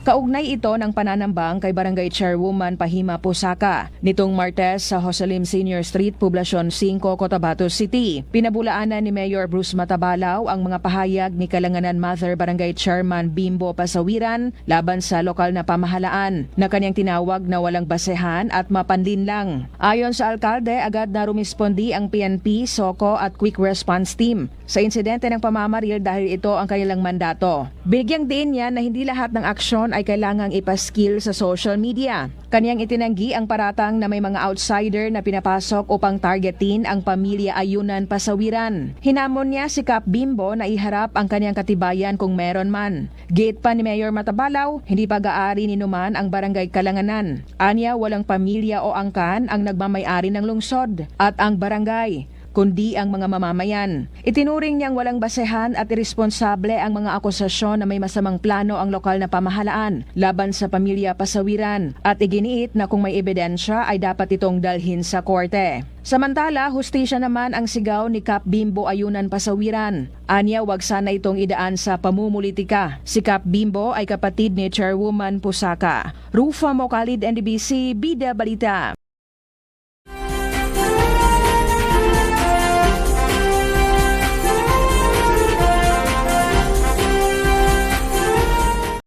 Kaugnay ito ng pananambang kay Barangay Chairwoman Pahima Pusaka nitong Martes sa Joselim Senior Street, Poblacion 5, Cotabato City. Pinabulaanan ni Mayor Bruce Matabalaw ang mga pahayag ni Kalanganan Mother Barangay Chairman Bimbo Pasawiran laban sa lokal na pamahalaan na kanyang tinawag na walang basehan at mapanlin lang. Ayon sa alkalde, agad na rumispondi ang PNP, SOCO at Quick Response Team sa insidente ng pamamaril dahil ito ang kanilang mandato. Bigyang din niya na hindi lahat ng aksyon ay kailangang ipaskill sa social media. Kanyang itinanggi ang paratang na may mga outsider na pinapasok upang targetin ang pamilya Ayunan Pasawiran. Hinamon niya si Kap Bimbo na iharap ang kanyang katibayan kung meron man. Gate pa ni Mayor Matabalaw, hindi pag-aari ni Numan ang barangay Kalanganan. Anya walang pamilya o angkan ang nagmamayari ng lungsod at ang barangay kundi ang mga mamamayan. Itinuring niyang walang basehan at irresponsable ang mga akusasyon na may masamang plano ang lokal na pamahalaan laban sa pamilya pasawiran at iginiit na kung may ebidensya ay dapat itong dalhin sa korte. Samantala, hustisya naman ang sigaw ni Kap Bimbo Ayunan Pasawiran. Anya, wag sana itong idaan sa pamumulitika. Si Kap Bimbo ay kapatid ni Chairwoman Pusaka. Rufa Mokalid, NDBC, Bida Balita.